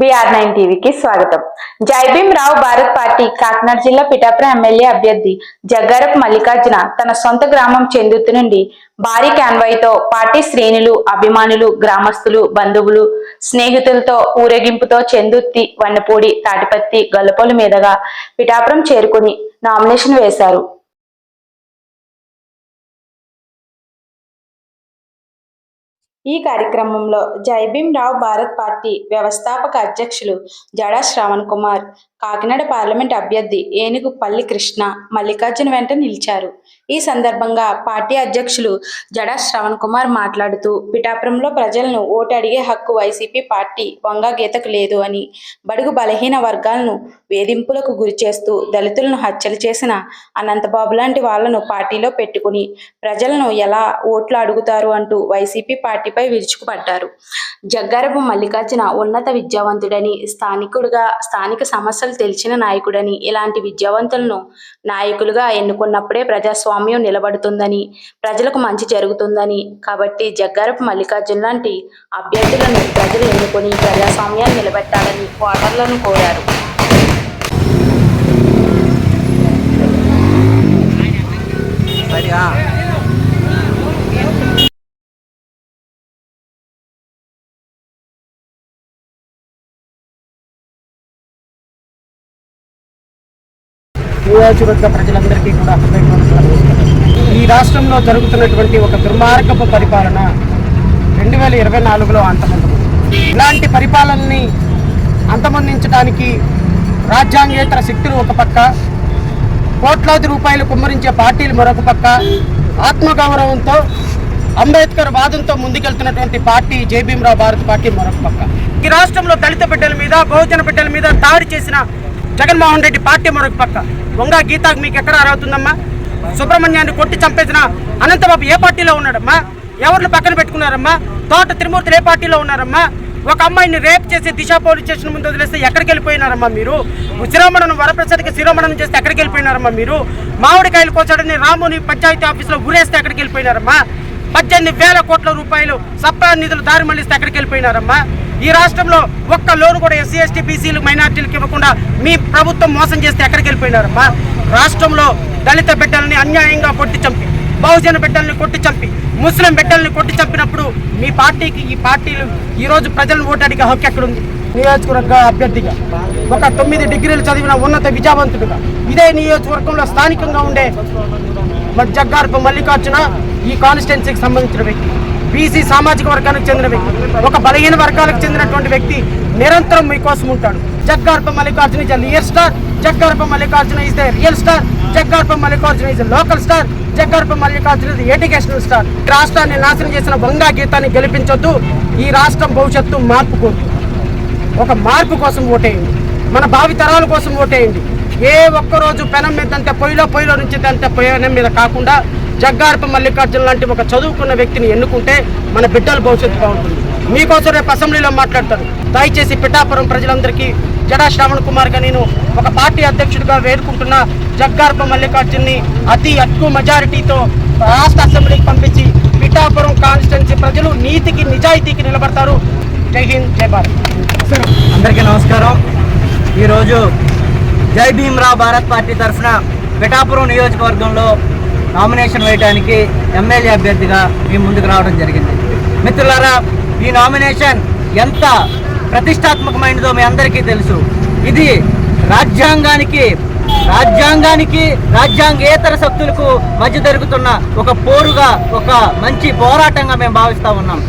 BR nine టీవీకి స్వాగతం. Jai Bhim Rao Bharat party Kakinada జిల్లా పిఠాపురం ఎమ్మెల్యే అభ్యర్థి జగ్గారపు మల్లికార్జున తన సొంత గ్రామం చెందుతు నుండి భారీ కాన్వాయ్తో పార్టీ శ్రేణులు అభిమానులు గ్రామస్తులు బంధువులు స్నేహితులతో ఊరేగింపుతో చెందుత్తి వన్నపూడి తాటిపత్తి గొల్లపొలు మీదుగా పిఠాపురం చేరుకుని నామినేషన్ వేశారు. ఈ కార్యక్రమంలో జైభీం రావు భారత్ పార్టీ వ్యవస్థాపక అధ్యక్షులు జడా శ్రవణ్ కుమార్ కాకినాడ పార్లమెంట్ అభ్యర్థి ఏనుగు పల్లి కృష్ణ మల్లికార్జున వెంట నిలిచారు. ఈ సందర్భంగా పార్టీ అధ్యక్షులు జడా శ్రవణ్ కుమార్ మాట్లాడుతూ పిఠాపురంలో ప్రజలను ఓటు అడిగే హక్కు వైసీపీ పార్టీ వంగా గీతకు లేదు అని బడుగు బలహీన వర్గాలను వేధింపులకు గురి చేస్తూ దళితులను హత్యలు చేసిన అనంతబాబు లాంటి వాళ్ళను పార్టీలో పెట్టుకుని ప్రజలను ఎలా ఓట్లు అడుగుతారు అంటూ వైసీపీ పార్టీపై విరుచుకుపడ్డారు. జగ్గారపు మల్లికార్జున ఉన్నత విద్యావంతుడని స్థానికుడుగా స్థానిక సమస్య సమస్యలు తెలిసిన నాయకుడని ఇలాంటి విద్యావంతులను నాయకులుగా ఎన్నుకున్నప్పుడే ప్రజాస్వామ్యం నిలబడుతుందని ప్రజలకు మంచి జరుగుతుందని. కాబట్టి జగ్గారపు మల్లికార్జున లాంటి అభ్యర్థులను ప్రజలు ఎన్నుకొని ప్రజాస్వామ్యాన్ని నిలబెట్టాలని ఓటర్లను కోరారు. నియోజకవర్గ ప్రజలందరికీ కూడా హృదయపూర్వక ఈ రాష్ట్రంలో జరుగుతున్నటువంటి ఒక దుర్మార్గపు పరిపాలన రెండు వేల ఇరవై నాలుగులో అంతమంది. ఇలాంటి పరిపాలనని అంతమొందించడానికి రాజ్యాంగేతర శక్తులు ఒక పక్క కోట్లాది రూపాయలు కుమ్మరించే పార్టీలు మరొక పక్క ఆత్మగౌరవంతో అంబేద్కర్ వాదంతో ముందుకెళ్తున్నటువంటి పార్టీ జేబీఎంరావు భారత్ పార్టీ మరొక పక్క. ఈ రాష్ట్రంలో దళిత బిడ్డల మీద బహుజన బిడ్డల మీద దాడి చేసిన జగన్మోహన్ రెడ్డి పార్టీ మరొక పక్క. వంగా గీతాకు మీకు ఎక్కడ అర్హవుతుందమ్మా? సుబ్రహ్మణ్యాన్ని కొట్టి చంపేసిన అనంతబాబు ఏ పార్టీలో ఉన్నాడమ్మా? ఎవరిని పక్కన పెట్టుకున్నారమ్మా? తోట త్రిమూర్తులు ఏ పార్టీలో ఉన్నారమ్మా? ఒక అమ్మాయిని రేప్ చేసి దిశ పోలీస్ స్టేషన్ ముందు వదిలేస్తే ఎక్కడికి వెళ్ళిపోయినారమ్మా మీరు? శిరోమణను వరప్రసాద్కి శిరోమణం చేస్తే ఎక్కడికి వెళ్ళిపోయినారమ్మా మీరు? మామిడికాయలు కోసాడని రాముని పంచాయతీ ఆఫీసులో ఉరేస్తే ఎక్కడికి వెళ్ళిపోయినారమ్మా? పద్దెనిమిది వేల కోట్ల రూపాయలు సప్లా నిధులు దారి మళ్ళిస్తే ఎక్కడికి వెళ్ళిపోయినారమ్మా? ఈ రాష్ట్రంలో ఒక్క లోను కూడా ఎస్సీ ఎస్టీ బీసీలు మైనార్టీలకు ఇవ్వకుండా మీ ప్రభుత్వం మోసం చేస్తే ఎక్కడికి వెళ్ళిపోయినారమ్మా? రాష్ట్రంలో దళిత బిడ్డల్ని అన్యాయంగా కొట్టి చంపి బహుజన బిడ్డల్ని కొట్టి చంపి ముస్లిం బిడ్డల్ని కొట్టి చంపినప్పుడు మీ పార్టీకి ఈ పార్టీలు ఈరోజు ప్రజలను ఓటు హక్కు ఎక్కడుంది? నియోజకవర్గ అభ్యర్థిగా ఒక తొమ్మిది డిగ్రీలు చదివిన ఉన్నత విద్యావంతుడిగా ఇదే నియోజకవర్గంలో స్థానికంగా ఉండే మరి మల్లికార్జున ఈ కాన్స్టిట్యున్సీకి సంబంధించిన వ్యక్తి. బీసీ సామాజిక వర్గానికి చెందిన వ్యక్తి. ఒక బలహీన వర్గాలకు చెందినటువంటి వ్యక్తి నిరంతరం మీకోసం ఉంటాడు. Jaggarapu Mallikarjuna is real star. Jaggarapu Mallikarjuna is the real star. Jaggarapu Mallikarjuna is local star. Jaggarapu Mallikarjuna is educational star. రాష్ట్రాన్ని నాశనం చేసిన వంగా గీతాన్ని గెలిపించొద్దు. ఈ రాష్ట్రం భవిష్యత్తు మార్పు కోరు ఒక మార్పు కోసం ఓటేయండి. మన భావి తరాల కోసం ఓటేయండి. ఏ ఒక్క రోజు పెనం మీద అంతే పొయ్యిలో పొయ్యిలో నుంచి అంతే పెనం మీద కాకుండా జగ్గారప మల్లికార్జున లాంటి ఒక చదువుకున్న వ్యక్తిని ఎన్నుకుంటే మన బిడ్డల భవిష్యత్తు బాగుంటుంది. మీకోసం రేపు అసెంబ్లీలో మాట్లాడతారు. దయచేసి పిఠాపురం ప్రజలందరికీ జడా శ్రావణ్ కుమార్గా నేను ఒక పార్టీ అధ్యక్షుడిగా వేడుకుంటున్న జగ్గార్ప మల్లికార్జున్ని అతి ఎక్కువ మెజారిటీతో రాష్ట్ర అసెంబ్లీకి పంపించి పిఠాపురం కాన్స్టిట్యున్సీ ప్రజలు నీతికి నిజాయితీకి నిలబడతారు. జై హింద్ జై భారత్. అందరికీ నమస్కారం. ఈరోజు జై భీమ్రా భారత్ పార్టీ తరఫున పిఠాపురం నియోజకవర్గంలో నామినేషన్ వేయడానికి ఎమ్మెల్యే అభ్యర్థిగా మీ ముందుకు రావడం జరిగింది. మిత్రులారా ఈ నామినేషన్ ఎంత ప్రతిష్టాత్మకమైనదో మీ అందరికీ తెలుసు. ఇది రాజ్యాంగానికి రాజ్యాంగానికి రాజ్యాంగేతర శక్తులకు మధ్య జరుగుతున్న ఒక పోరుగా ఒక మంచి పోరాటంగా మేము భావిస్తూ ఉన్నాం.